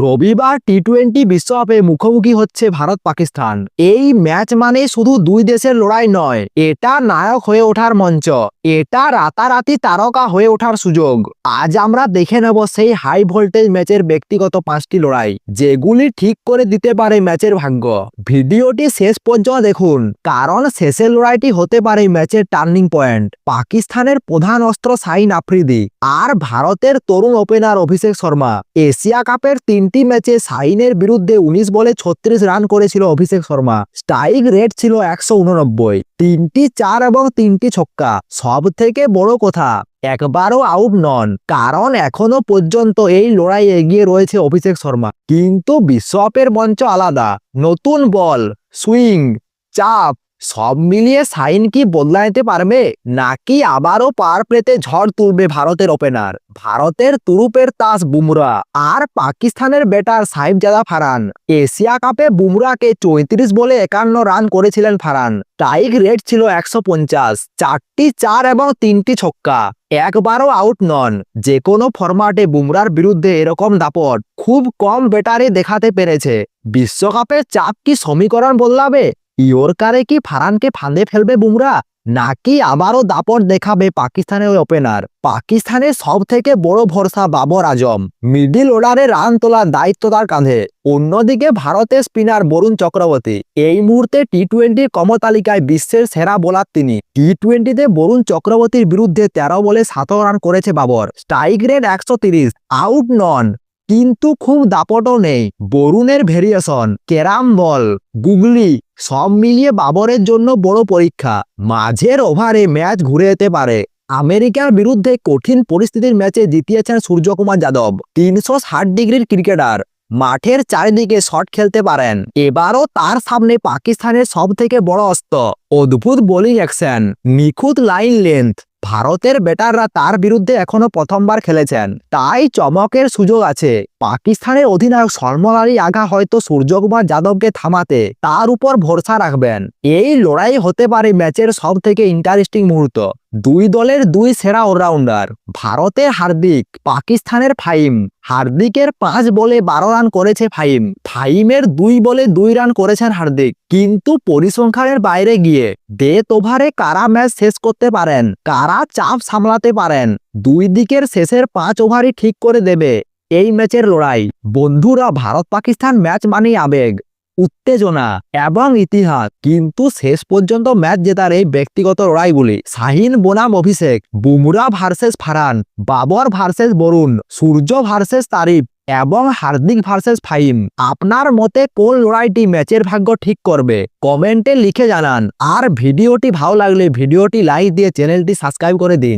রবিবার T twenty বিশ্বকাপে মুখোমুখি হচ্ছে ভারত পাকিস্তান। এই ম্যাচ মানে শুধু দুই দেশের লড়াই নয়, এটা নায়ক হয়ে ওঠার মঞ্চ, এটা রাতারাতি তারকা হয়ে ওঠার সুযোগ। আজ আমরা দেখে নেব সেই হাই ভোল্টেজ ম্যাচের ব্যক্তিগত পাঁচটি লড়াই, যেগুলি ঠিক করে দিতে পারে ম্যাচের ভাগ্য। ভিডিওটি শেষ পর্যন্ত দেখুন, কারণ শেষের লড়াইটি হতে পারে ম্যাচের টার্নিং পয়েন্ট। পাকিস্তানের প্রধান অস্ত্র সাইন আফ্রিদি, আর ভারতের তরুণ ওপেনার অভিষেক শর্মা। এশিয়া কাপের তিনটি ম্যাচে সাইনের বিরুদ্ধে উনিশ বলে ছত্রিশ রান করেছিল অভিষেক শর্মা। স্ট্রাইক রেট ছিল একশো উননব্বই। তিনটি চার এবং তিনটি ছক্কা। সব থেকে বড় কথা, একবারও আউট নন। কারণ এখনও পর্যন্ত এই লড়াই এগিয়ে রয়েছে অভিষেক শর্মা। কিন্তু বিশ্বকাপের মঞ্চ আলাদা। নতুন বল, সুইং, চাপ সব মিলিয়ে সাইন কি বদলাইতে পারবে? নাকি আবারও পার পেতে ঝড় তুলবে ভারতের ওপেনার? ভারতের তুরুপের তাস বুমরা। আর পাকিস্তানের ব্যাটার সাইফজাদা ফারান এশিয়া কাপে বুমরাকে চৌত্রিশ বলে একান্ন রান করেছিলেন ফারান টাইক রেট ছিল একশো পঞ্চাশ। চারটি চার এবং তিনটি ছক্কা। একবারও আউট নন। যে কোনো ফরম্যাটে বুমরার বিরুদ্ধে এরকম দাপট খুব কম ব্যাটারে দেখাতে পেরেছে। বিশ্বকাপের চাপ কি সমীকরণ বদলাবে? ইয়র্কারে কি ফারানকে ফাঁদে ফেলবে বুমরা? নাকি আবারও দাপট দেখাবে পাকিস্তানের ওপেনার পাকিস্তানের সব থেকে বড় ভরসা বাবর আজম। মিডিল অর্ডারে রান তোলার দায়িত্ব তার কাঁধে। অন্যদিকে ভারতের স্পিনার বরুণ চক্রবর্তী। এই মুহূর্তে টি টোয়েন্টির কর্মতালিকায় বিশ্বের সেরা বোলার তিনি। টি টোয়েন্টিতে বরুণ চক্রবর্তীর বিরুদ্ধে তেরো বলে সতেরো রান করেছে বাবর। স্ট্রাইক রেট একশো আউট নন কিন্তু খুব দাপটও নেই। বরুণের ভেরিয়েশন কেরাম বল, গুগলি, সব মিলিয়ে বাবরের জন্য বড় পরীক্ষা। মাঝের ওভারে ম্যাচ ঘুরে যেতে পারে। আমেরিকার বিরুদ্ধে কঠিন পরিস্থিতির ম্যাচে জিতিয়েছেন সূর্যকুমার যাদব, তিনশো ষাট ডিগ্রির ক্রিকেটার। মাঠের চারিদিকে শট খেলতে পারেন। এবারও তার সামনে পাকিস্তানের সব থেকে বড় অস্ত্র, অদ্ভুত বোলিং অ্যাকশন, নিখুঁত লাইন লেন্থ। ভারতের ব্যাটাররা তার বিরুদ্ধে এখনও প্রথমবার খেলেছেন। তাই চমকের সুযোগ আছে। পাকিস্তানের অধিনায়ক সলমন আলী আগা হয়তো সূর্যকুমার যাদবকে থামাতে তার উপর ভরসা রাখবেন। এই লড়াই হতে পারে ম্যাচের সব থেকে ইন্টারেস্টিং মুহূর্ত। দুই দলের দুই সেরা অলরাউন্ডার ভারতের হার্দিক, পাকিস্তানের ফাইম হার্দিকের পাঁচ বলে বারো রান করেছে ফাইম ফাইমের দুই বলে দুই রান করেছেন হার্দিক। কিন্তু পরিসংখ্যানের বাইরে গিয়ে ডেথ ওভারে কারা ম্যাচ শেষ করতে পারেন? কারা চাপ সামলাতে পারেন? দুই দিকের শেষের পাঁচ ওভারই ঠিক করে দেবে এই ম্যাচের লড়াই। বন্ধুরা ভারত পাকিস্তান ম্যাচ মানেই আবেগ। উত্তেজনা এবং ইতিহাস। কিন্তু শেষ পর্যন্ত ম্যাচ জেতার এই ব্যক্তিগত লড়াইগুলি, শাহিন বনাম Abhishek, Bumrah versus Farhan Babar versus Varun, Surya versus তারিফ এবং হার্দিক ভার্সেস ফাইম আপনার মতে কোন লড়াইটি ম্যাচের ভাগ্য ঠিক করবে? কমেন্টে লিখে জানান। আর ভিডিওটি ভালো লাগলে ভিডিওটি লাইক দিয়ে চ্যানেলটি সাবস্ক্রাইব করে দিন।